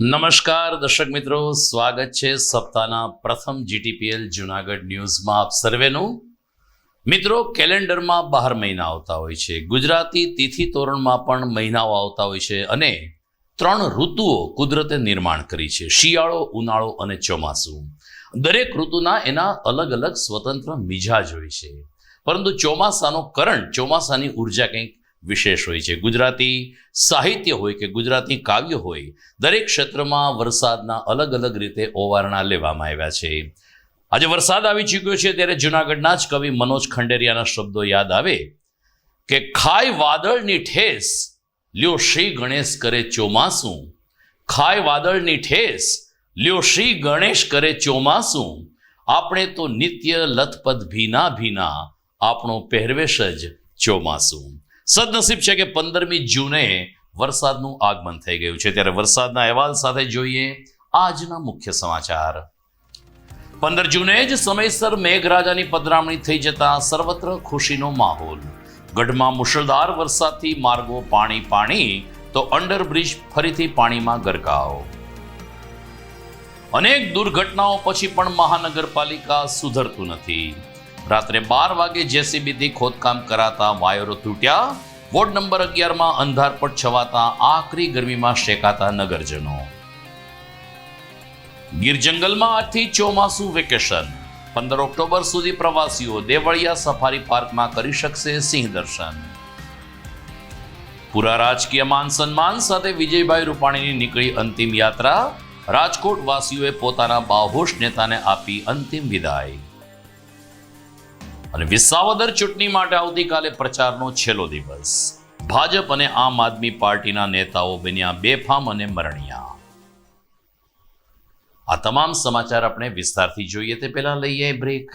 નમસ્કાર, દર્શક મિત્રો. સ્વાગત છે સપ્તાહના પ્રથમ જીટીપીએલ જુનાગઢ ન્યૂઝમાં આપ સર્વેનું. મિત્રો, કેલેન્ડરમાં બાર મહિના આવતા હોય છે. ગુજરાતી તિથિ તોરણમાં પણ મહિનાઓ આવતા હોય છે અને ત્રણ ઋતુઓ કુદરતે નિર્માણ કરી છે. શિયાળો, ઉનાળો અને ચોમાસું. દરેક ઋતુના એના અલગ અલગ સ્વતંત્ર મિજાજ હોય છે. પરંતુ ચોમાસાનો કરંટ, ચોમાસાની ઊર્જા કંઈક વિશેષ હોય છે. ગુજરાતી સાહિત્ય હોય કે ગુજરાતી કાવ્ય હોય, દરેક ક્ષેત્રમાં વરસાદના અલગ અલગ રીતે ઓવારણા લેવામાં આવ્યા છે. આજે વરસાદ આવી ચૂક્યો છે ત્યારે જુનાગઢના જ કવિ મનોજ ખંડેરિયાના શબ્દો યાદ આવે કે ખાય વાદળની ઠેસ, લ્યો શ્રી ગણેશ કરે ચોમાસું. ખાય વાદળની ઠેસ, લ્યો શ્રી ગણેશ કરે ચોમાસું. આપણે તો નિત્ય લથપથ ભીના ભીના, આપણો પહેરવેશ જ ચોમાસું. સદનસીબ છે કે પંદરમી જૂને વરસાદનું આગમન થઈ ગયું છે. ત્યારે વરસાદના અહેવાલ સાથે જોઈએ આજના મુખ્ય સમાચાર. પંદર જૂને જ સમયસર મેઘરાજાની પધરામણી થઈ જતા સર્વત્ર ખુશીનો માહોલ. ગઢમાં મુશળધાર વરસાદથી માર્ગો પાણી પાણી, તો અંડરબ્રિજ ફરીથી પાણીમાં ગરકાવ. અનેક દુર્ઘટનાઓ પછી પણ મહાનગરપાલિકા સુધરતું નથી. રાત્રે બાર વાગે જેસીબીથી ખોદકામ કરાતા વાયરો તૂટ્યા. વોર્ડ નંબર અગિયારમાં અંધારપટ છવાતા આકરી ગરમીમાં શેકાતા નગરજનો. ગીર જંગલમાં આજથી ચોમાસું વેકેશન. પંદર ઓક્ટોબર સુધી પ્રવાસીઓ દેવળિયા સફારી પાર્કમાં કરી શકશે સિંહ દર્શન. પૂરા રાજકીય માન સન્માન સાથે વિજયભાઈ રૂપાણીની નીકળી અંતિમ યાત્રા. રાજકોટ વાસીઓએ પોતાના બાહોશ નેતાને આપી અંતિમ વિદાય. અને વિસાવદર ચૂંટણી માટે આવતીકાલે પ્રચારનો છેલ્લો દિવસ. ભાજપ અને આમ આદમી પાર્ટીના નેતાઓ બન્યા બેફામ અને મરણિયા. આ તમામ સમાચાર આપણે વિસ્તારથી જોઈએ તે પહેલા લઈએ બ્રેક.